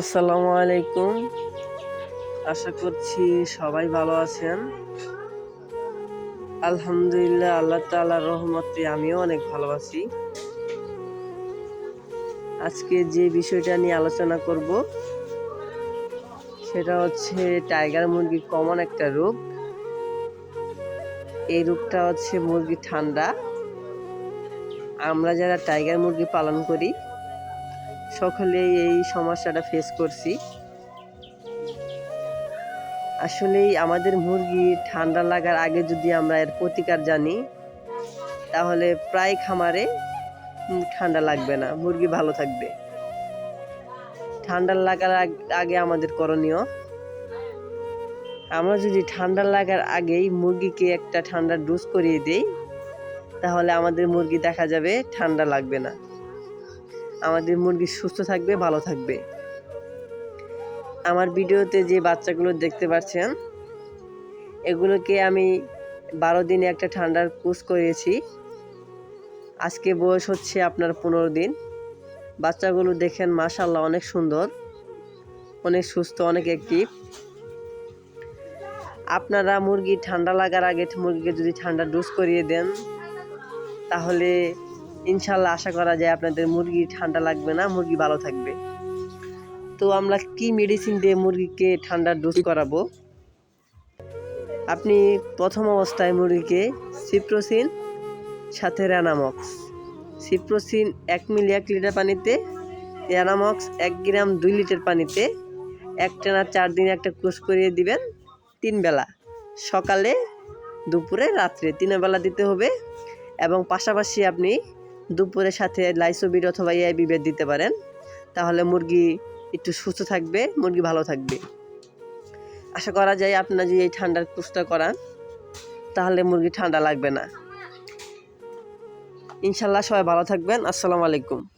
আসসালামু আলাইকুম। আশা করছি সবাই ভালো আছেন। আলহামদুলিল্লাহ, আল্লাহ তাআলার রহমতে আমিও অনেক ভালো আছি। আজকে যে বিষয়টা নিয়ে আলোচনা করব, সেটা হচ্ছে টাইগার মুরগির কমন একটা রোগ। এই রোগটা হচ্ছে মুরগি ঠান্ডা। আমরা যারা টাইগার মুরগি পালন করি সকলেই এই সমস্যাটা ফেস করছি। আসলেই আমাদের মুরগি ঠান্ডা লাগার আগে যদি আমরা এর প্রতিকার জানি, তাহলে প্রায় খামারে ঠান্ডা লাগবে না, মুরগি ভালো থাকবে। ঠান্ডা লাগার আগ- আমাদের করণীয়। আমরা যদি ঠান্ডা লাগার আগেই মুরগিকে একটা ঠান্ডার ডোজ করিয়ে দেই, তাহলে আমাদের মুরগি দেখা যাবে ঠান্ডা লাগবে না। আমাদের মুরগি সুস্থ থাকবে, ভালো থাকবে। আমার ভিডিওতে যে বাচ্চাগুলো দেখতে পাচ্ছেন, এগুলোকে আমি বারো দিনে একটা ঠান্ডার কোর্স করিয়েছি। আজকে বয়স হচ্ছে আপনার পনেরো দিন। বাচ্চাগুলো দেখেন মাশাল্লাহ অনেক সুন্দর, অনেক সুস্থ, অনেক অ্যাক্টিভ আপনারা মুরগি ঠান্ডা লাগার আগে মুরগিকে যদি ঠান্ডা ডোজ করিয়ে দেন, তাহলে ইনশাল্লাহ আশা করা যায় আপনাদের মুরগি ঠান্ডা লাগবে না, মুরগি ভালো থাকবে। তো আমরা কি মেডিসিন দিয়ে মুরগিকে ঠান্ডার ডোজ করাবো? আপনি প্রথম অবস্থায় মুরগিকে সিপ্রোসিন সাথে র্যানামক্স সিপ্রোসিন এক মিলি এক লিটার পানিতে র্যানামক্স এক গ্রাম দুই লিটার পানিতে এক টানা চার দিন একটা কোর্স করিয়ে দিবেন তিন বেলা। সকালে, দুপুরে, রাত্রে। তিন বেলা দিতে হবে এবং পাশাপাশি আপনি দুপুরের সাথে লাইসোবিড অথবা এআইবি বেড দিতে পারেন। তাহলে মুরগি একটু সুস্থ থাকবে, মুরগি ভালো থাকবে। আশা করা যায় আপনার যদি এই ঠান্ডার পুষ্টা করান, তাহলে মুরগি ঠান্ডা লাগবে না। ইনশাল্লাহ সবাই ভালো থাকবেন। আসসালামু আলাইকুম।